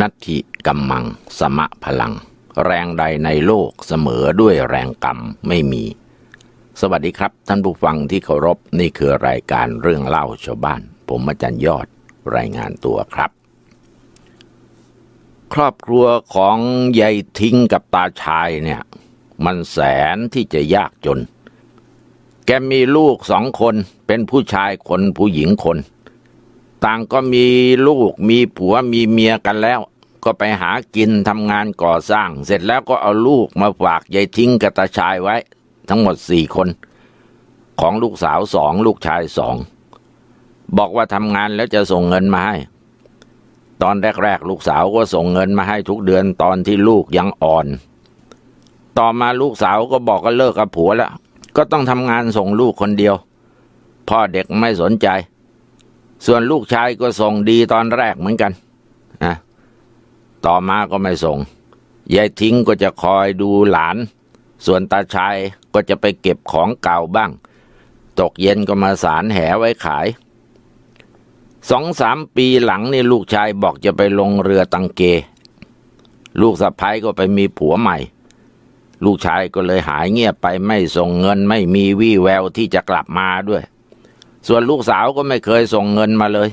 นัตถิกัมมัง สมะพลัง แรงใดในโลกเสมอด้วยแรงกรรมไม่มี สวัสดีครับ ท่านผู้ฟังที่เคารพนี่คือรายการเรื่องเล่าชาวบ้าน ผมอาจารย์ยอดรายงานตัวครับ ครอบครัวของยายทิ้งกับตาชายเนี่ย มันแสนที่จะยากจน แกมีลูกสองคนเป็นผู้ชายคนผู้หญิงคน ต่างก็มีลูกมีผัวมีเมียกันแล้ว ก็ไปหากินทำงานก่อสร้าง เสร็จแล้วก็เอาลูกมาฝากยายทิ้งกับตาชายไว้ ทั้งหมดสี่คน ของลูกสาวสองลูกชายสองบอกว่าทำงานแล้วจะส่งเงินมาให้ ตอนแรกๆ ลูกสาวก็ส่งเงินมาให้ทุกเดือนตอนที่ลูกยังอ่อน ต่อมาลูกสาวก็บอกก็เลิกกับผัวแล้ว ก็ต้องทำงานส่งลูกคนเดียว พ่อเด็กไม่สนใจ ส่วนลูกชายก็ส่งดีตอนแรกเหมือนกันนะต่อมาก็ไม่ส่งยายทิ้งก็จะคอยดูหลาน ส่วนตาชายก็จะไปเก็บของเก่าบ้าง ตกเย็นก็มาสารแหไว้ขายสองสามปีหลังนี่ลูกชายบอกจะไปลงเรือตังเก ลูกสะพ้ายก็ไปมีผัวใหม่ ลูกชายก็เลยหายเงียบไปไม่ส่งเงินไม่มีวี่แววที่จะกลับมาด้วย ส่วนลูกสาวก็ไม่เคยส่งเงินมาเลย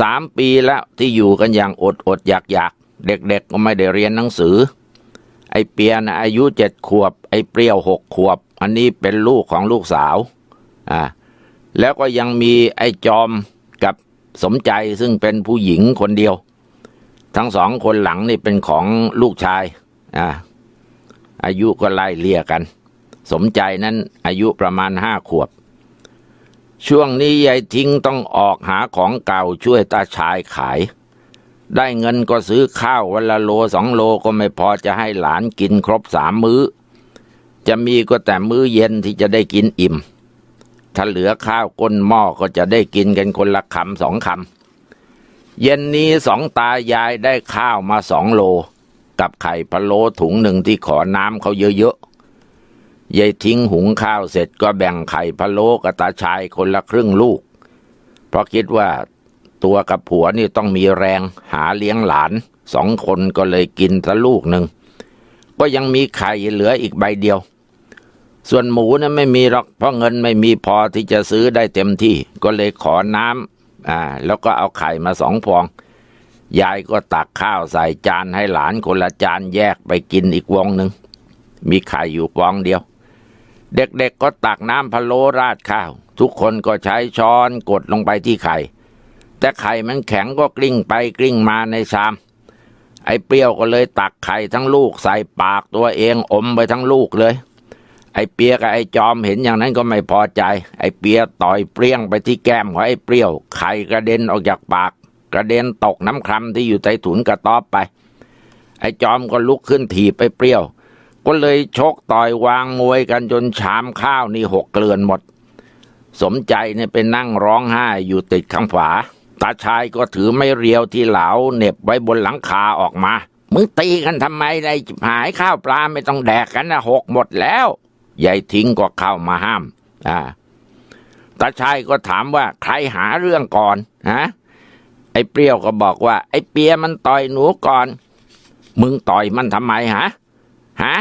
สามปีแล้วที่อยู่กันอย่างอดอดอยากอยากเด็กๆก็ไม่ได้เรียนหนังสือ ไอ้เปียนะอายุเจ็ดขวบ ไอ้เปรี้ยวหกขวบ อันนี้เป็นลูกของลูกสาว อ่า แล้วก็ยังมีไอ้จอมกับสมใจซึ่งเป็นผู้หญิงคนเดียว ทั้งสองคนหลังนี่เป็นของลูกชาย อ่า อายุก็ไล่เลี่ยกัน สมใจนั้นอายุประมาณห้าขวบ ช่วงนี้ยายทิ้งต้องออกหาของเก่าช่วยตาชายขาย ได้เงินก็ซื้อข้าววันละโลสองโลก็ไม่พอจะให้หลานกินครบสามมื้อ จะมีก็แต่มื้อเย็นที่จะได้กินอิ่ม ถ้าเหลือข้าวก้นหม้อก็จะได้กินกันคนละคำสองคำเย็นนี้สองตายายได้ข้าวมาสองโล กับไข่พะโล้ถุงหนึ่งที่ขอน้ำเขาเยอะๆ ยายทิ้งหุงข้าวเสร็จก็แบ่งไข่พะโล้กับตาชายคนละครึ่งลูก เพราะคิดว่าตัวกับผัวนี่ต้องมีแรงหาเลี้ยงหลานสองคนก็เลยกินซะลูกหนึ่ง ก็ยังมีไข่เหลืออีกใบเดียว ส่วนหมูนะไม่มีหรอกเพราะเงินไม่มีพอที่จะซื้อได้เต็มที่ ก็เลยขอน้ำอ่าแล้วก็เอาไข่มาสองฟอง ยายก็ตักข้าวใส่จานให้หลานคนละจานแยกไปกินอีกวงหนึ่งมีไข่อยู่ฟองเดียว เด็กๆก็ตักน้ำพะโล้ราดข้าว ทุกคนก็ใช้ช้อนกดลงไปที่ไข่ แต่ไข่มันแข็งก็กลิ้งไปกลิ้งมาในชาม ไอ้เปรี้ยวก็เลยตักไข่ทั้งลูกใส่ปากตัวเองอมไปทั้งลูกเลย ไอ้เปียกับไอ้จอมเห็นอย่างนั้นก็ไม่พอใจ ไอ้เปียต่อยเปรี้ยงไปที่แก้มของไอ้เปรี้ยว ไข่กระเด็นออกจากปาก กระเด็นตกน้ำครำที่อยู่ใต้ถุนกระต๊อบไป ไอ้จอมก็ลุกขึ้นถีบไปเปรี้ยว ก็เลยชกต่อยวางมวยกันจนชามข้าวนี่หกเกลือนหมด สมใจเนี่ยไปนั่งร้องไห้อยู่ติดข้างฝา ตาชายก็ถือไม่เรียวที่เหลาเหน็บไว้บนหลังคาออกมา มึงตีกันทำไมได้หายข้าวปลาไม่ต้องแดกกันนะหกหมดแล้วยายทิ้งก็เข้ามาห้าม อ่า ตาชายก็ถามว่าใครหาเรื่องก่อนฮะไอ้เปรี้ยวก็บอกว่า ไอ้เปียมันต่อยหนูก่อน มึงต่อยมันทำไมฮะฮะ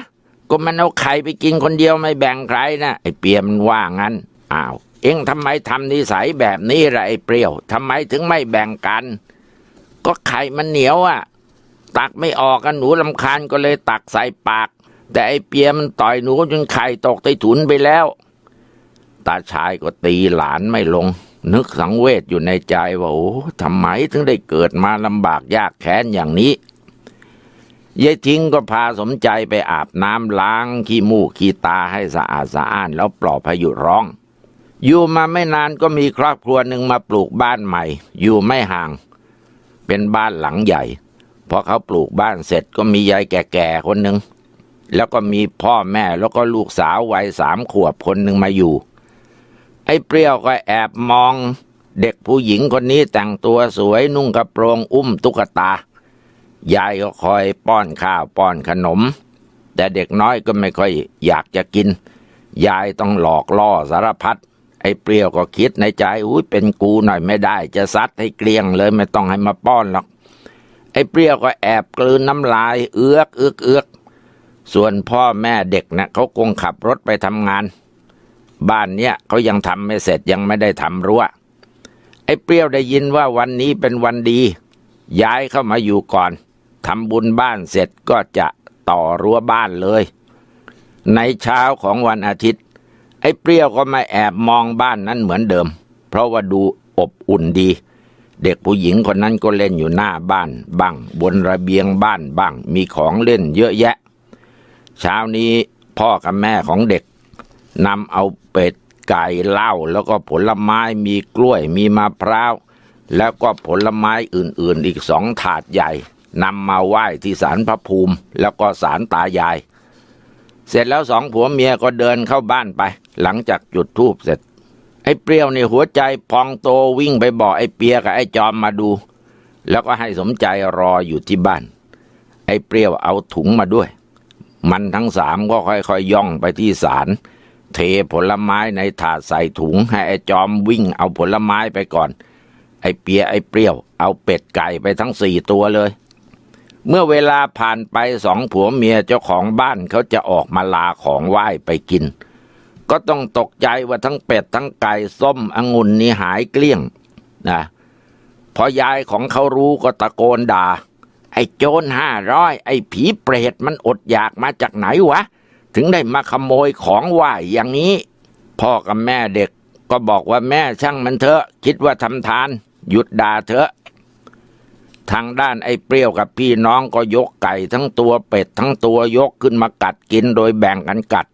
ก็มันเอาไข่ไปกินคนเดียวไม่แบ่งใครนะไอ้เปียมันว่างั้นอ้าว เอ็งทำไมทำนิสัยแบบนี้ล่ะไอ้เปรี้ยวทำไมถึงไม่แบ่งกัน ก็ไข่มันเหนียวอะ ตักไม่ออกกันหนูลำคาญก็เลยตักใส่ปาก แต่ไอ้เปียมันต่อยหนูจนไข่ตกใต้ถุนไปแล้ว ตาชายก็ตีหลานไม่ลง นึกสังเวชอยู่ในใจว่าโอ้ทำไมถึงได้เกิดมาลำบากยากแค้นอย่างนี้ ยายทิ้งก็พาสมใจไปอาบน้ำล้างขี้มูกขี้ตาให้สะอาดสะอ้านแล้วปลอบพายุร้อง อยู่มาไม่นานก็มีครอบครัวหนึ่งมาปลูกบ้านใหม่ อยู่ไม่ห่าง เป็นบ้านหลังใหญ่พอเขาปลูกบ้านเสร็จก็มียายแก่ๆคนหนึ่งแล้วก็มีพ่อแม่แล้วก็ลูกสาววัยสามขวบคนหนึ่งมาอยู่ ไอ้เปรี้ยวก็แอบมอง เด็กผู้หญิงคนนี้แต่งตัวสวยนุ่งกระโปรงอุ้มตุ๊กตา ยายก็คอยป้อนข้าวป้อนขนม แต่เด็กน้อยก็ไม่ค่อยอยากจะกิน ยายต้องหลอกล่อสารพัดไอ้เปรี้ยวก็คิดในใจอุ้ยเป็นกูหน่อยไม่ได้ จะซัดให้เกลี้ยงเลยไม่ต้องให้มาป้อนหรอก ไอ้เปรี้ยวก็แอบกลืนน้ำลาย เอือกเอือกเอือกส่วนพ่อแม่เด็กนะ่ะเขาคงขับรถไปทำงาน บ้านเนี้ยเขายังทำไม่เสร็จยังไม่ได้ทำรั้วไอ้เปรี้ยวได้ยินว่าวันนี้เป็นวันดี ย้ายเข้ามาอยู่ก่อน ทำบุญบ้านเสร็จก็จะต่อรั้วบ้านเลย ในเช้าของวันอาทิตย์ ไอ้เปรี้ยวก็มาแอบมองบ้านนั้นเหมือนเดิม เพราะว่าดูอบอุ่นดี เด็กผู้หญิงคนนั้นก็เล่นอยู่หน้าบ้านบ้างบนระเบียงบ้านบ้างมีของเล่นเยอะแยะ เช้านี้พ่อกับแม่ของเด็กนำเอาเป็ดไก่เหล้าแล้วก็ผลไม้มีกล้วยมีมะพร้าว แล้วก็ผลไม้อื่นๆ อีกสองถาดใหญ่ นำมาไหว้ที่ศาลพระภูมิ แล้วก็ศาลตายาย เสร็จแล้วสองผัวเมียก็เดินเข้าบ้านไป หลังจากจุดธูปเสร็จ ไอ้เปรี้ยวในหัวใจพองโตวิ่งไปบอกไอ้เปียกับไอ้จอมมาดู แล้วก็ให้สมใจรออยู่ที่บ้าน ไอ้เปรี้ยวเอาถุงมาด้วย มันทั้งสามก็ค่อยๆย่องไปที่ศาลเทผลไม้ในถาดใส่ถุง ให้ไอ้จอมวิ่งเอาผลไม้ไปก่อน ไอ้เปียไอ้เปรี้ยว เอาเป็ดไก่ไปทั้งสี่ตัวเลย เมื่อเวลาผ่านไปสองผัวเมียเจ้าของบ้านเขาจะออกมาลาของไหว้ไปกิน ก็ต้องตกใจว่าทั้งเป็ดทั้งไก่ส้มองุ่นนี่หายเกลี้ยงนะพอยายของเขารู้ก็ตะโกนด่า ไอ้โจรห้าร้อยไอ้ผีเปรตมันอดอยากมาจากไหนวะ ถึงได้มาขโมยของไหวอย่างนี้ พ่อกับแม่เด็กก็บอกว่าแม่ช่างมันเถอะ คิดว่าทำทาน หยุดด่าเถอะ ทางด้านไอ้เปรี้ยวกับพี่น้องก็ยกไก่ทั้งตัวเป็ดทั้งตัวยกขึ้นมากัดกินโดยแบ่งกันกัด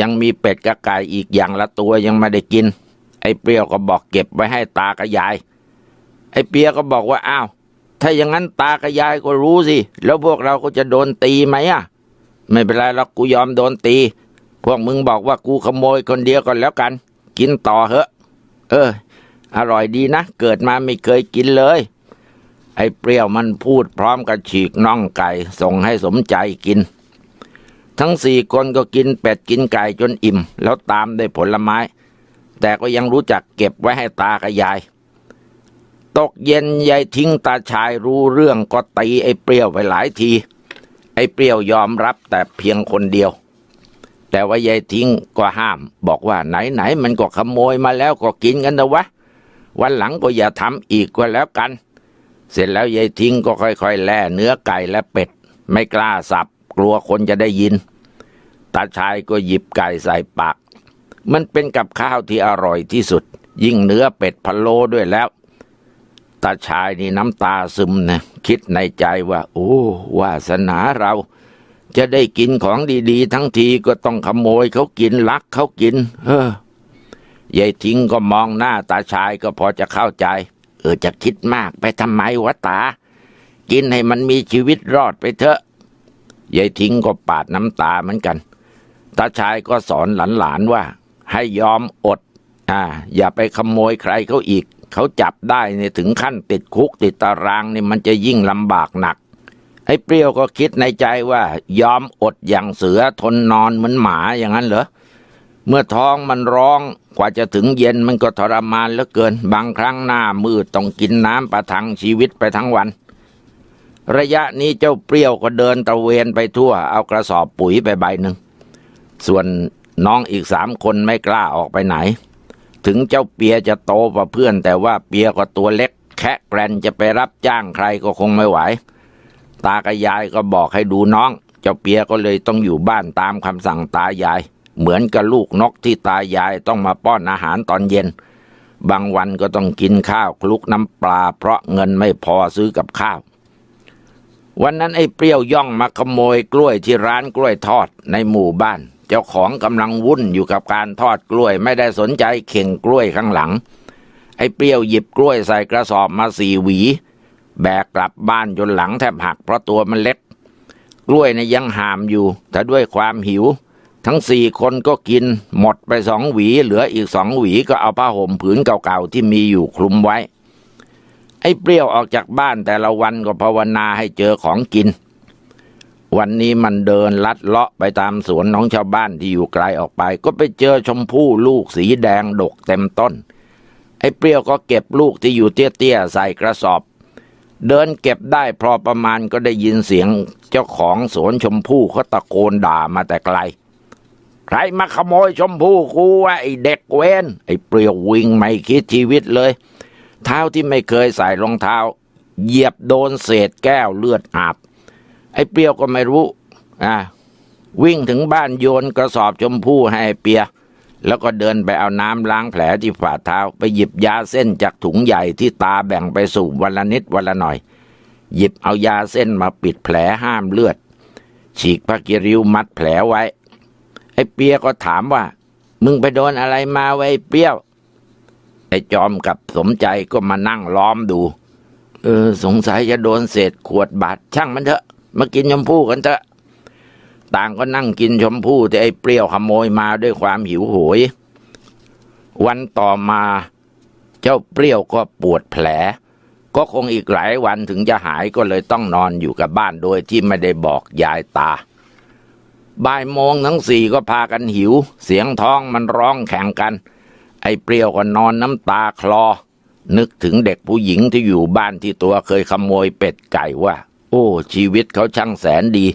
ยังมีเป็ดกับไก่อีกอย่างละตัวยังไม่ได้กิน ไอ้เปรี้ยวก็บอกเก็บไว้ให้ตากับยาย ไอ้เปียก็บอกว่าอ้าวถ้าอย่างนั้นตากับยายก็รู้สิ แล้วพวกเราก็จะโดนตีไหมอะ ไม่เป็นไรหรอกกูยอมโดนตี พวกมึงบอกว่ากูขโมยคนเดียวก่อนแล้วกัน กินต่อเหอะ เออ อร่อยดีนะ เกิดมาไม่เคยกินเลย ไอ้เปรี้ยวมันพูดพร้อมกับฉีกน่องไก่ส่งให้สมใจกิน ทั้งสี่คนก็กินเป็ดกินไก่จนอิ่ม แล้วตามด้วยผลไม้ แต่ก็ยังรู้จักเก็บไว้ให้ตากับยาย ตกเย็นยายทิ้งตาชายรู้เรื่องก็ตีไอ้เปรี้ยวไปหลายที ไอ้เปรี้ยวยอมรับแต่เพียงคนเดียว แต่ว่ายายทิ้งก็ห้าม บอกว่าไหนไหนมันก็ขโมยมาแล้วก็กินกันนะวะ วันหลังก็อย่าทำอีกก็แล้วกัน เสร็จแล้วยายทิ้งก็ค่อยๆ แล่เนื้อไก่และเป็ด ไม่กล้าสับ กลัวคนจะได้ยิน ตาชายก็หยิบไก่ใส่ปาก มันเป็นกับข้าวที่อร่อยที่สุด ยิ่งเนื้อเป็ดพะโล้ด้วยแล้ว ตาชายนี่น้ำตาซึมนะคิดในใจว่า โอ้วาสนาเรา จะได้กินของดีๆ ทั้งทีก็ต้องขโมยเขากินลักเขากิน เออยายทิ้งก็มองหน้าตาชายก็พอจะเข้าใจ เออจะคิดมากไปทำไมวะตา กินให้มันมีชีวิตรอดไปเถอะยายทิ้งก็ปาดน้ำตาเหมือนกันตาชายก็สอนหลานๆว่า ให้ยอมอด อ่า อย่าไปขโมยใครเขาอีก เขาจับได้เนี่ยถึงขั้นติดคุกติดตารางเนี่ยมันจะยิ่งลำบากหนักไอ้เปรี้ยวก็คิดในใจว่า ยอมอดอย่างเสือทนนอนเหมือนหมาอย่างนั้นเหรอ เมื่อท้องมันร้องกว่าจะถึงเย็นมันก็ทรมานเหลือเกิน บางครั้งหน้ามืดต้องกินน้ำประทังชีวิตไปทั้งวัน ระยะนี้เจ้าเปรี้ยวก็เดินตะเวนไปทั่ว เอากระสอบปุ๋ยไปใบหนึ่ง ส่วนน้องอีกสามคนไม่กล้าออกไปไหน ถึงเจ้าเปียจะโตกว่าเพื่อน แต่ว่าเปียก็ตัวเล็ก แค่แกรนจะไปรับจ้างใครก็คงไม่ไหว ตากับยายก็บอกให้ดูน้อง เจ้าเปียก็เลยต้องอยู่บ้านตามคำสั่งตายาย เหมือนกับลูกนกที่ตายายต้องมาป้อนอาหารตอนเย็น บางวันก็ต้องกินข้าวคลุกน้ำปลา เพราะเงินไม่พอซื้อกับข้าว วันนั้นไอ้เปรี้ยวย่องมาขโมยกล้วยที่ร้านกล้วยทอดในหมู่บ้าน เจ้าของกำลังวุ่นอยู่กับการทอดกล้วยไม่ได้สนใจเข่งกล้วยข้างหลัง ไอ้เปรี้ยวหยิบกล้วยใส่กระสอบมาสี่หวี แบกกลับบ้านจนหลังแทบหักเพราะตัวมันเล็ก กล้วยเนี่ยยังหามอยู่แต่ด้วยความหิว ทั้งสี่คนก็กิน หมดไปสองหวี เหลืออีกสองหวีก็เอาผ้าห่มผืนเก่าๆที่มีอยู่คลุมไว้ ไอ้เปรี้ยวออกจากบ้านแต่ละวันก็ภาวนาให้เจอของกิน วันนี้มันเดินลัดเลาะไปตามสวนของชาวบ้านที่อยู่ไกลออกไป ก็ไปเจอชมพู่ลูกสีแดงดกเต็มต้น ไอ้เปรี้ยวก็เก็บลูกที่อยู่เตี้ยๆใส่กระสอบ เดินเก็บได้พอประมาณก็ได้ยินเสียงเจ้าของสวนชมพู่เขาตะโกนด่ามาแต่ไกล ใครมาขโมยชมพู่กูวะไอเด็กเวนไอเปรียววิ่งไม่คิดชีวิตเลย เท้าที่ไม่เคยใส่รองเท้า เหยียบโดนเศษแก้วเลือดอาบ ไอ้เปรียวก็ไม่รู้อ่าวิ่งถึงบ้านโยนกระสอบชมพู่ให้เปีย แล้วก็เดินไปเอาน้ำล้างแผลที่ฝ่าเท้า ไปหยิบยาเส้นจากถุงใหญ่ที่ตาแบ่งไปสูบวันละนิดวันละหน่อย หยิบเอายาเส้นมาปิดแผลห้ามเลือด ฉีกผ้ากีริ้วมัดแผลไว้ ไอ้เปียก็ถามว่า มึงไปโดนอะไรมาไว้เปรี้ยว ไอ้จอมกับสมใจก็มานั่งล้อมดู เออ สงสัยจะโดนเศษขวดบาดช่างมันเถอะ มากินชมพู่กันเถอะ ต่างก็นั่งกินชมพู่ที่ไอ้เปรี้ยวขโมยมาด้วยความหิวโหย วันต่อมาเจ้าเปรี้ยวก็ปวดแผล ก็คงอีกหลายวันถึงจะหายก็เลยต้องนอนอยู่กับบ้านโดยที่ไม่ได้บอกยายตา บ่ายโมงทั้งสี่ก็พากันหิว เสียงท้องมันร้องแข่งกัน ไอ้เปรี้ยวก็นอนน้ำตาคลอ นึกถึงเด็กผู้หญิงที่อยู่บ้านที่ตัวเคยขโมยเป็ดไก่ว่า โอ้ ชีวิตเขาช่างแสนดี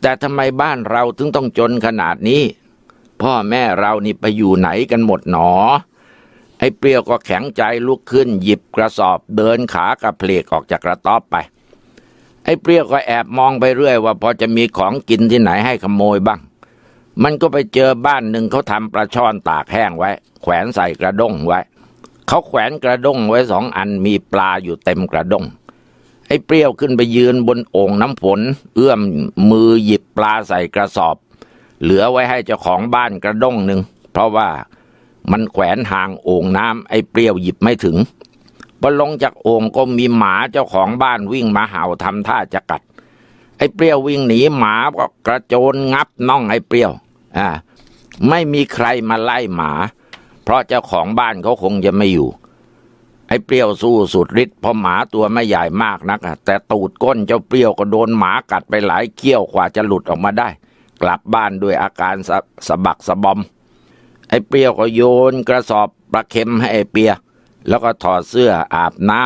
แต่ทำไมบ้านเราถึงต้องจนขนาดนี้ พ่อแม่เรานี่ไปอยู่ไหนกันหมดหนอ ไอ้เปรี้ยวก็แข็งใจลุกขึ้นหยิบกระสอบเดินขากระเพลกออกจากกระต๊อบไป ไอ้เปรี้ยวก็แอบมองไปเรื่อยว่าพอจะมีของกินที่ไหนให้ขโมยบ้าง มันก็ไปเจอบ้านหนึ่งเขาทำปลาช่อนตากแห้งไว้ แขวนใส่กระด้งไว้ เขาแขวนกระด้งไว้สองอันมีปลาอยู่เต็มกระด้ง ไอ้เปรี้ยวขึ้นไปยืนบนโอ่งน้ำฝน เอื้อมมือหยิบปลาใส่กระสอบ เหลือไว้ให้เจ้าของบ้านกระด้งหนึ่งเพราะว่ามันแขวนห่างโอ่งน้ำไอ้เปรี้ยวหยิบไม่ถึง พอลงจากโอ่งก็มีหมาเจ้าของบ้านวิ่งมาเห่าทำท่าจะกัด ไอ้เปรี้ยววิ่งหนีหมาก็กระโจนงับน่องไอ้เปรี้ยว อ่า ไม่มีใครมาไล่หมา เพราะเจ้าของบ้านเขาคงจะไม่อยู่ ไอ้เปรี้ยวสู้สุดฤทธิ์เพราะหมาตัวไม่ใหญ่มากนักแต่ตูดก้นเจ้าเปรี้ยวก็โดนหมากัดไปหลายเขี้ยวกว่าจะหลุดออกมาได้ กลับบ้านด้วยอาการสะสะบักสะบอม ไอ้เปรี้ยวก็โยนกระสอบปลาเค็มให้ไอ้เปีย แล้วก็ถอดเสื้ออาบน้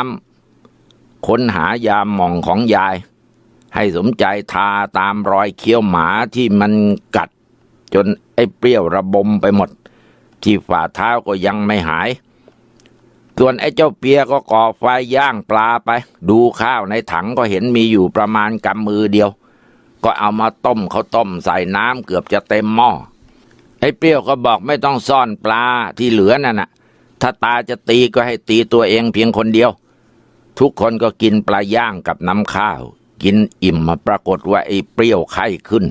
ำค้นหายาหม่องของยาย ให้สมใจทาตามรอยเคี้ยวหมาที่มันกัด จนไอ้เปรี้ยวระบมไปหมด ที่ฝ่าเท้าก็ยังไม่หาย ส่วนไอ้เจ้าเปียก็ก่อไฟย่างปลาไป ดูข้าวในถังก็เห็นมีอยู่ประมาณกำมือเดียว ก็เอามาต้มเขาต้มใส่น้ำเกือบจะเต็มหม้อไอ้เปรี้ยวก็บอกไม่ต้องซ่อนปลาที่เหลือนั่นน่ะ ถ้าตาจะตีก็ให้ตีตัวเองเพียงคนเดียว ทุกคนก็กินปลาย่างกับน้ำข้าว กินอิ่มมาปรากฏว่าไอ้เปรี้ยวไข้ขึ้น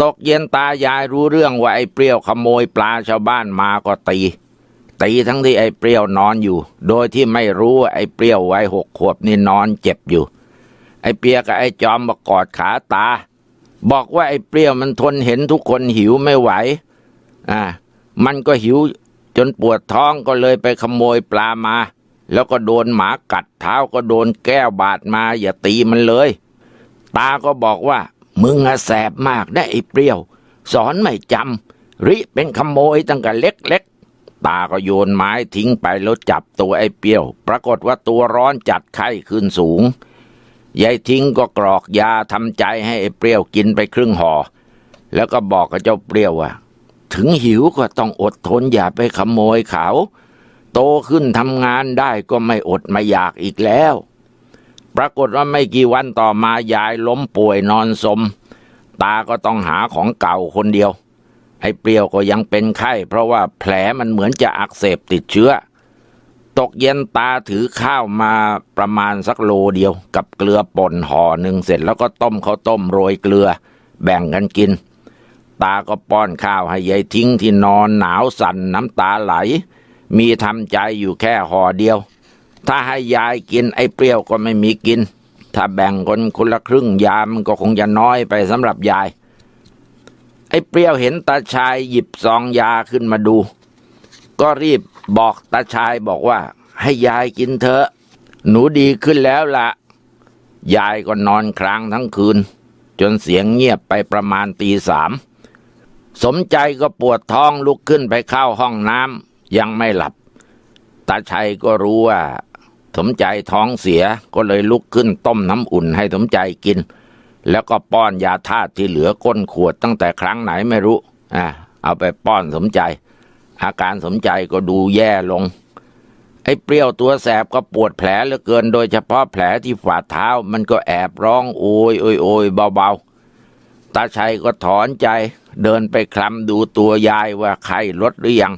ตกเย็นตายายรู้เรื่องว่าไอ้เปรี้ยวขโมยปลาชาวบ้านมาก็ตี ตีทั้งที่ไอ้เปรี้ยวนอนอยู่ โดยที่ไม่รู้ว่าไอ้เปรี้ยววัยหกขวบนี่นอนเจ็บอยู่ ไอ้เปียกับไอ้จอมมากอดขาตา บอกว่าไอ้เปรี้ยวมันทนเห็นทุกคนหิวไม่ไหวอ่ามันก็หิว จนปวดท้องก็เลยไปขโมยปลามา แล้วก็โดนหมากัดเท้าก็โดนแก้วบาดมาอย่าตีมันเลย ตาก็บอกว่า มึงอะแสบมากได้ไอ้เปรี้ยว สอนไม่จำริเป็นขโมยตั้งแต่เล็กๆ ตาก็โยนไม้ทิ้งไปแล้วจับตัวไอ้เปรี้ยว ปรากฏว่าตัวร้อนจัดไข้ขึ้นสูงยายทิ้งก็กรอกยาทำใจให้ไอ้เปรี้ยวกินไปครึ่งห่อแล้วก็บอกกับเจ้าเปรี้ยวว่า ถึงหิวก็ต้องอดทนอย่าไปขโมยเขา โตขึ้นทำงานได้ก็ไม่อดไม่อยากอีกแล้ว ปรากฏว่าไม่กี่วันต่อมายายล้มป่วยนอนสม ตาก็ต้องหาของเก่าคนเดียว ไอ้เปรี้ยวก็ยังเป็นไข้ เพราะว่าแผลมันเหมือนจะอักเสบติดเชื้อ ตกเย็นตาถือข้าวมาประมาณสักโลเดียว กับเกลือป่นห่อหนึ่งเสร็จแล้วก็ต้มข้าวต้มโรยเกลือ แบ่งกันกิน ตาก็ป้อนข้าวให้ยายทิ้งที่นอนหนาวสั่นน้ำตาไหล มีทำใจอยู่แค่ห่อเดียว ถ้าให้ยายกินไอ้เปรี้ยวก็ไม่มีกิน ถ้าแบ่งคนคนละครึ่งยามันก็คงจะน้อยไปสำหรับยาย ไอ้เปรี้ยวเห็นตาชายหยิบซองยาขึ้นมาดู ก็รีบบอกตาชายบอกว่า ให้ยายกินเถอะ หนูดีขึ้นแล้วละยายก็นอนครางทั้งคืน จนเสียงเงียบไปประมาณตีสาม สมใจก็ปวดท้องลุกขึ้นไปเข้าห้องน้ำยังไม่หลับ ตาชัยก็รู้ว่า สมใจท้องเสียก็เลยลุกขึ้นต้มน้ำอุ่นให้สมใจกิน แล้วก็ป้อนยาธาตุที่เหลือก้นขวดตั้งแต่ครั้งไหนไม่รู้อ่าเอาไปป้อนสมใจ อาการสมใจก็ดูแย่ลง ไอ้เปรี้ยวตัวแสบก็ปวดแผลเหลือเกิน โดยเฉพาะแผลที่ฝ่าเท้ามันก็แอบร้องโอยโอยโอยเบาๆตาชัยก็ถอนใจ เดินไปคลำดูตัวยายว่าไข้ลดหรือยัง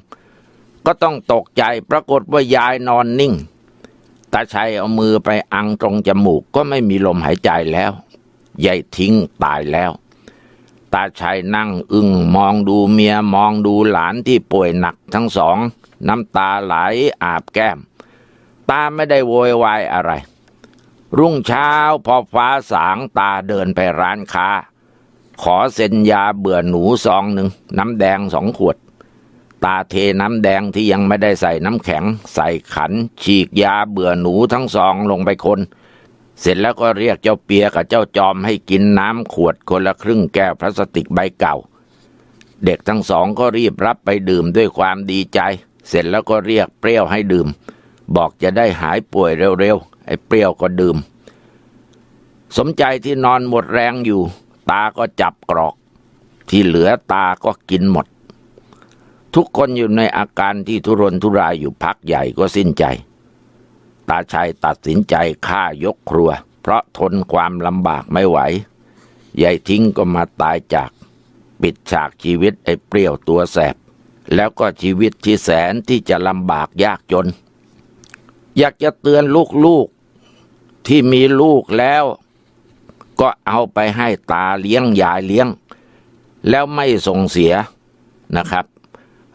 ก็ต้องตกใจปรากฏว่ายายนอนนิ่ง ตาชัยเอามือไปอังตรงจมูกก็ไม่มีลมหายใจแล้วยายทิ้งตายแล้ว ตาชัยนั่งอึ้งมองดูเมียมองดูหลานที่ป่วยหนักทั้งสอง น้ำตาไหลอาบแก้ม ตาไม่ได้โวยวายอะไร รุ่งเช้าพอฟ้าสางตาเดินไปร้านค้า ขอเซ็นยาเบื่อหนูซองหนึ่งน้ำแดงสองขวด ตาเทน้ำแดงที่ยังไม่ได้ใส่น้ำแข็ง ใส่ขัน ฉีกยาเบื่อหนูทั้งสองลงไปคน เสร็จแล้วก็เรียกเจ้าเปียกับเจ้าจอมให้กินน้ำขวดคนละครึ่งแก้วพลาสติกใบเก่า เด็กทั้งสองก็รีบรับไปดื่มด้วยความดีใจ เสร็จแล้วก็เรียกเปรี้ยวให้ดื่ม บอกจะได้หายป่วยเร็วๆไอ้เปรี้ยวก็ดื่ม สมใจที่นอนหมดแรงอยู่ ตาก็จับกรอก ที่เหลือตาก็กินหมด ทุกคนอยู่ในอาการที่ทุรนทุรายอยู่พักใหญ่ก็สิ้นใจ ตาชัยตัดสินใจฆ่ายกครัว เพราะทนความลำบากไม่ไหวยายทิ้งก็มาตายจากปิดฉากชีวิตไอ้เปรี้ยวตัวแสบ แล้วก็ชีวิตที่แสนที่จะลำบากยากจน อยากจะเตือนลูกๆที่มีลูกแล้ว ก็เอาไปให้ตาเลี้ยงยายเลี้ยง แล้วไม่ส่งเสียนะครับ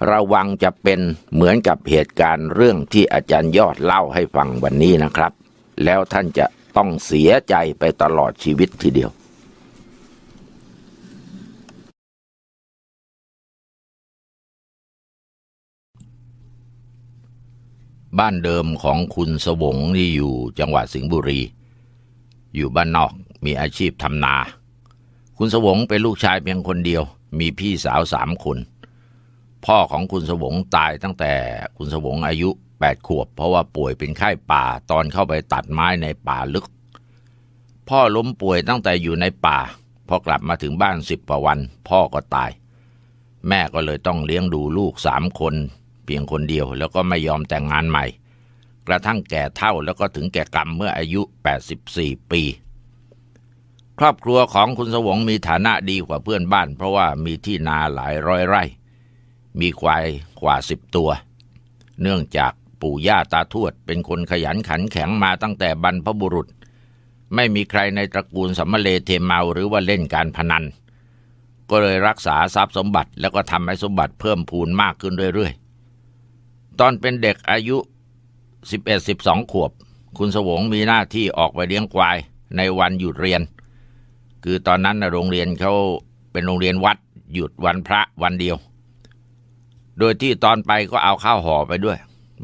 ระวังจะเป็นเหมือนกับเหตุการณ์เรื่องที่อาจารย์ยอดเล่าให้ฟังวันนี้นะครับ แล้วท่านจะต้องเสียใจไปตลอดชีวิตทีเดียวบ้านเดิมของคุณสวงที่อยู่จังหวัดสิงห์บุรี อยู่บ้านนอก มีอาชีพทำนา คุณสวงเป็นลูกชายเพียงคนเดียว มีพี่สาวสามคน พ่อของคุณสวงตายตั้งแต่คุณสวงอายุแปดขวบ เพราะว่าป่วยเป็นไข้ป่าตอนเข้าไปตัดไม้ในป่าลึก พ่อล้มป่วยตั้งแต่อยู่ในป่า พอกลับมาถึงบ้านสิบกว่าวัน พ่อก็ตาย แม่ก็เลยต้องเลี้ยงดูลูกสามคน เพียงคนเดียวแล้วก็ไม่ยอมแต่งงานใหม่ กระทั่งแก่เท่าแล้วก็ถึงแก่กรรมเมื่ออายุ 84 ปี ครอบครัวของคุณสวงมีฐานะดีกว่าเพื่อนบ้าน เพราะว่ามีที่นาหลายร้อยไร่ มีควายกว่าสิบตัว เนื่องจากปู่ย่าตาทวด เป็นคนขยันขันแข็งมาตั้งแต่บรรพบุรุษ ไม่มีใครในตระกูลสัมมเลเทเมาหรือว่าเล่นการพนัน ก็เลยรักษาทรัพย์สมบัติแล้วก็ทำให้สมบัติเพิ่มพูนมากขึ้นเรื่อยๆ ตอนเป็นเด็กอายุ 11-12 ขวบ คุณสวงมีหน้าที่ออกไปเลี้ยงควายในวันหยุดเรียน คือตอนนั้นน่ะโรงเรียนเขาเป็นโรงเรียนวัดหยุดวันพระวันเดียว โดยที่ตอนไปก็เอาข้าวห่อไปด้วย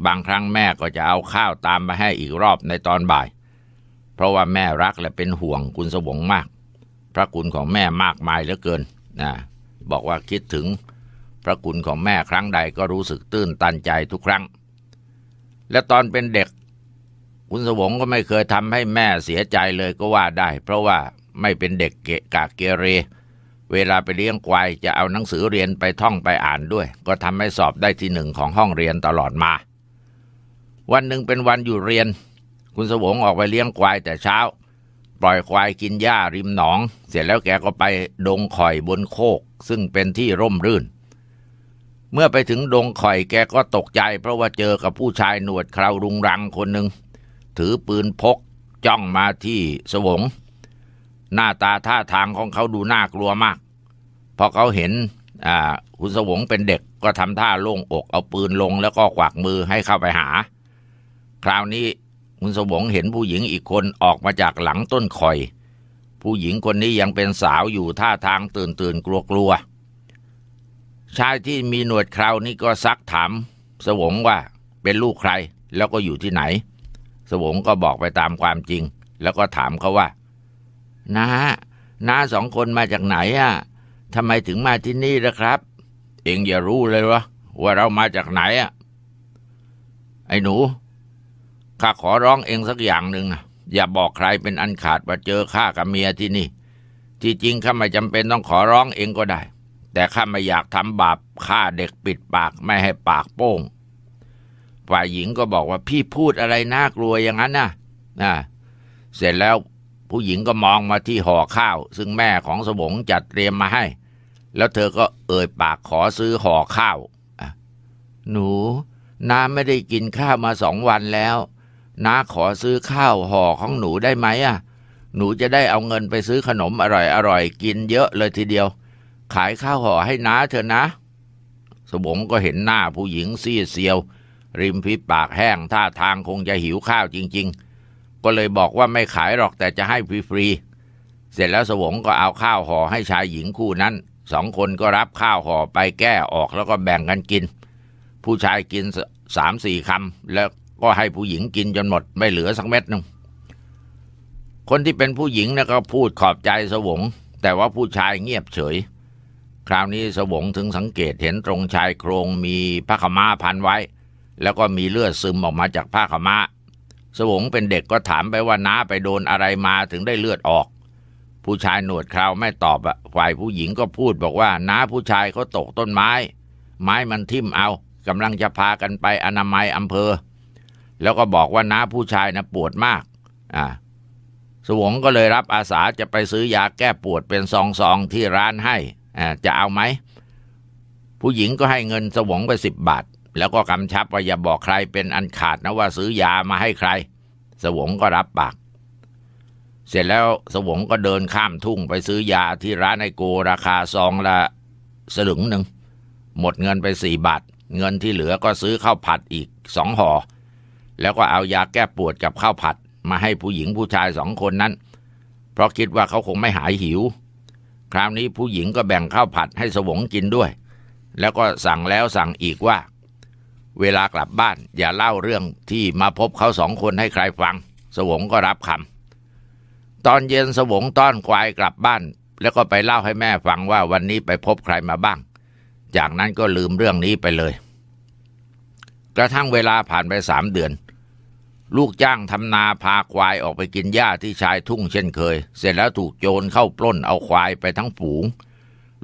บางครั้งแม่ก็จะเอาข้าวตามมาให้อีกรอบในตอนบ่าย เพราะว่าแม่รักและเป็นห่วงคุณสวงมาก พระคุณของแม่มากมายเหลือเกินนะบอกว่าคิดถึงพระคุณของแม่ครั้งใดก็รู้สึกตื้นตันใจทุกครั้ง และตอนเป็นเด็กคุณสวงก็ไม่เคยทำให้แม่เสียใจเลยก็ว่าได้ เพราะว่า ไม่เป็นเด็กเกะกะเกเร เวลาไปเลี้ยงควายจะเอาหนังสือเรียนไปท่องไปอ่านด้วย ก็ทำให้สอบได้ที่หนึ่งของห้องเรียนตลอดมา วันหนึ่งเป็นวันอยู่เรียน คุณสวงออกไปเลี้ยงควายแต่เช้า ปล่อยควายกินหญ้าริมหนอง เสร็จแล้วแกก็ไปดงข่อยบนโคก ซึ่งเป็นที่ร่มรื่นเมื่อไปถึงดงข่อยแกก็ตกใจ เพราะว่าเจอกับผู้ชายหนวดเครารุงรังคนหนึ่ง ถือปืนพกจ้องมาที่สวง หน้าตาท่าทางของเขาดูน่ากลัวมาก พอเขาเห็นอ่าคุณสวงเป็นเด็กก็ทำท่าโล่งอกเอาปืนลงแล้วก็กวักมือให้เข้าไปหา คราวนี้คุณสวงเห็นผู้หญิงอีกคนออกมาจากหลังต้นคอย ผู้หญิงคนนี้ยังเป็นสาวอยู่ท่าทางตื่นตื่นกลัวกลัวชายที่มีหนวดคราวนี่ก็ซักถาม สวงว่าเป็นลูกใครแล้วก็อยู่ที่ไหน สวงก็บอกไปตามความจริง แล้วก็ถามเขาว่า น้าน้าสองคนมาจากไหนอะทำไมถึงมาที่นี่ล่ะครับ เองอย่ารู้เลยวะว่าเรามาจากไหนอะไอ้หนูข้าขอร้องเองสักอย่างหนึ่งนะอย่าบอกใครเป็นอันขาดว่าเจอข้ากับเมียที่นี่ ที่จริงข้าไม่จำเป็นต้องขอร้องเองก็ได้ แต่ข้าไม่อยากทำบาปฆ่าเด็กปิดปากไม่ให้ปากโป้งฝ่ายหญิงก็บอกว่าพี่พูดอะไรน่ากลัวอย่างนั้นนะนะเสร็จแล้ว ผู้หญิงก็มองมาที่ห่อข้าว ซึ่งแม่ของสมงจัดเตรียมมาให้ แล้วเธอก็เอ่ยปากขอซื้อห่อข้าวหนูน้าไม่ได้กินข้าวมาสองวันแล้วน้าขอซื้อข้าวห่อของหนูได้ไหมอะ หนูจะได้เอาเงินไปซื้อขนมอร่อยอร่อยกินเยอะเลยทีเดียว ขายข้าวห่อให้น้าเถอะนะ สมงก็เห็นหน้าผู้หญิงซีดเซียว ริมฝีปากแห้งท่าทางคงจะหิวข้าวจริง ๆ ก็เลยบอกว่าไม่ขายหรอกแต่จะให้ฟรีๆเสร็จแล้วสวงก็เอาข้าวห่อให้ชายหญิงคู่นั้นสองคนก็รับข้าวห่อไปแก้ออกแล้วก็แบ่งกันกิน ผู้ชายกินสามสี่คำแล้วก็ให้ผู้หญิงกินจนหมดไม่เหลือสักเม็ดหนึ่งคนที่เป็นผู้หญิงนะก็พูดขอบใจสวง แต่ว่าผู้ชายเงียบเฉย คราวนี้สวงถึงสังเกตเห็นตรงชายโครงมีผ้าขม้าพันไว้ แล้วก็มีเลือดซึมออกมาจากผ้าขม้า สวงเป็นเด็กก็ถามไปว่าน้าไปโดนอะไรมาถึงได้เลือดออก ผู้ชายหนวดคราวไม่ตอบอะฝ่ายผู้หญิงก็พูดบอกว่าน้าผู้ชายเขาตกต้นไม้ ไม้มันทิ่มเอากำลังจะพากันไปอนามัยอำเภอ แล้วก็บอกว่าน้าผู้ชายนะปวดมากอ่าสวงก็เลยรับอาสาจะไปซื้อยาแก้ปวดเป็นซองซองที่ร้านให้อ่าจะเอาไหมผู้หญิงก็ให้เงินสวงไปสิบบาท แล้วก็กำชับว่าอย่าบอกใครเป็นอันขาดนะว่าซื้อยามาให้ใคร สวงก็รับปาก เสร็จแล้วสวงก็เดินข้ามทุ่งไปซื้อยาที่ร้านไอโกราคาซองละสลึงหนึ่ง หมดเงินไปสี่บาท เงินที่เหลือก็ซื้อข้าวผัดอีกสองห่อ แล้วก็เอายาแก้ปวดกับข้าวผัด มาให้ผู้หญิงผู้ชายสองคนนั้น เพราะคิดว่าเขาคงไม่หายหิว คราวนี้ผู้หญิงก็แบ่งข้าวผัดให้สวงกินด้วย แล้วก็สั่งแล้วสั่งอีกว่า เวลากลับบ้าน อย่าเล่าเรื่องที่มาพบเขาสองคนให้ใครฟัง สวงก็รับคำตอนเย็นสวงต้อนควายกลับบ้าน แล้วก็ไปเล่าให้แม่ฟังว่าวันนี้ไปพบใครมาบ้าง จากนั้นก็ลืมเรื่องนี้ไปเลย กระทั่งเวลาผ่านไปสามเดือน ลูกจ้างทำนาพาควายออกไปกินหญ้าที่ชายทุ่งเช่นเคย เสร็จแล้วถูกโจรเข้าปล้นเอาควายไปทั้งฝูง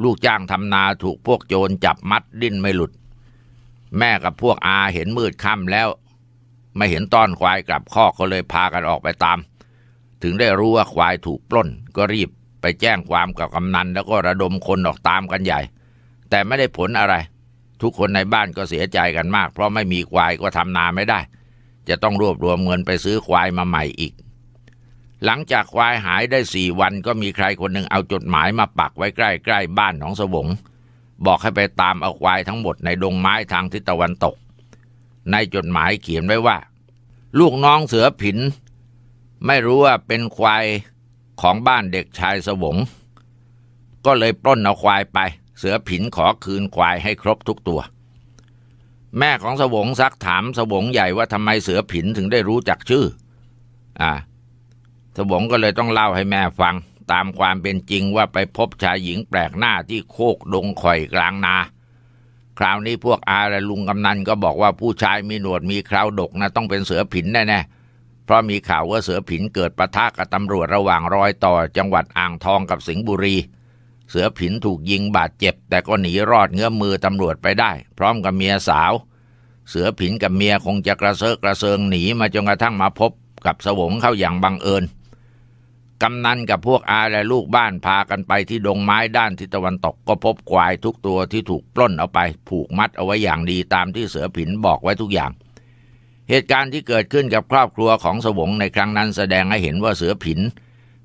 ลูกจ้างทำนาถูกพวกโจรจับมัดดิ้นไม่หลุด แม่กับพวกอาเห็นมืดค่ำแล้ว ไม่เห็นต้อนควายกลับคอกก็เลยพากันออกไปตาม ถึงได้รู้ว่าควายถูกปล้น ก็รีบไปแจ้งความกับกำนัน แล้วก็ระดมคนออกตามกันใหญ่ แต่ไม่ได้ผลอะไร ทุกคนในบ้านก็เสียใจกันมาก เพราะไม่มีควายก็ทำนาไม่ได้ จะต้องรวบรวมเงินไปซื้อควายมาใหม่อีก หลังจากควายหายได้สี่วันก็มีใครคนหนึ่งเอาจดหมายมาปักไว้ใกล้ๆบ้านของสวง บอกให้ไปตามเอาควายทั้งหมดในดงไม้ทางทิศตะวันตก ในจดหมายเขียนไว้ว่า ลูกน้องเสือผิน ไม่รู้ว่าเป็นควายของบ้านเด็กชายสวง ก็เลยปล้นเอาควายไป เสือผินขอคืนควายให้ครบทุกตัว แม่ของสวงซักถามสวงใหญ่ว่าทำไมเสือผินถึงได้รู้จักชื่อ อ่าสวงก็เลยต้องเล่าให้แม่ฟัง ตามความเป็นจริงว่าไปพบชายหญิงแปลกหน้าที่โคกดงข่อยกลางนา คราวนี้พวกอาและลุงกำนันก็บอกว่าผู้ชายมีหนวดมีคราวดกนะต้องเป็นเสือผินแน่ๆ เพราะมีข่าวว่าเสือผินเกิดปะทะกับตำรวจระหว่างรอยต่อจังหวัดอ่างทองกับสิงห์บุรี เสือผินถูกยิงบาดเจ็บ แต่ก็หนีรอดเงื้อมือตำรวจไปได้ พร้อมกับเมียสาว เสือผินกับเมียคงจะกระเซาะกระเซิงหนีมาจนกระทั่งมาพบกับสวงเข้าอย่างบังเอิญ กำนันกับพวกอาและลูกบ้านพากันไปที่ดงไม้ด้านทิศตะวันตกก็พบควายทุกตัวที่ถูกปล้นเอาไป ผูกมัดเอาไว้อย่างดีตามที่เสือผินบอกไว้ทุกอย่าง เหตุการณ์ที่เกิดขึ้นกับครอบครัวของสวงในครั้งนั้นแสดงให้เห็นว่าเสือผิน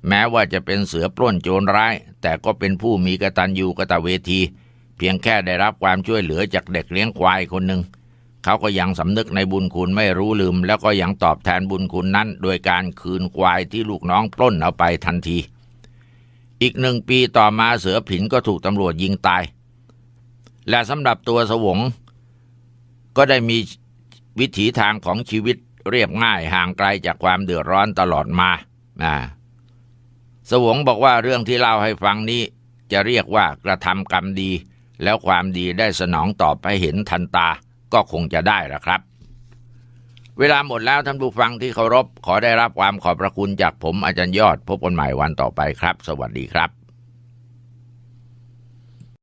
แม้ว่าจะเป็นเสือปล้นโจรร้าย แต่ก็เป็นผู้มีกระตัญญูกระตเวที เพียงแค่ได้รับความช่วยเหลือจากเด็กเลี้ยงควายคนหนึ่ง เขาก็ยังสำนึกในบุญคุณไม่รู้ลืม แล้วก็ยังตอบแทนบุญคุณนั้น โดยการคืนควายที่ลูกน้องปล้นเอาไปทันที อีกหนึ่งปีต่อมาเสือผินก็ถูกตำรวจยิงตาย และสำหรับตัวสวง ก็ได้มีวิถีทางของชีวิตเรียบง่ายห่างไกลจากความเดือดร้อนตลอดมาอ่าสวงบอกว่าเรื่องที่เล่าให้ฟังนี้จะเรียกว่ากระทำกรรมดี แล้วความดีได้สนองตอบให้เห็นทันตา ก็คงจะได้ละครับ เวลาหมดแล้วท่านผู้ฟังที่เคารพขอได้รับความขอบพระคุณจากผมอาจารย์ยอด พบกันใหม่วันต่อไปครับ สวัสดีครับ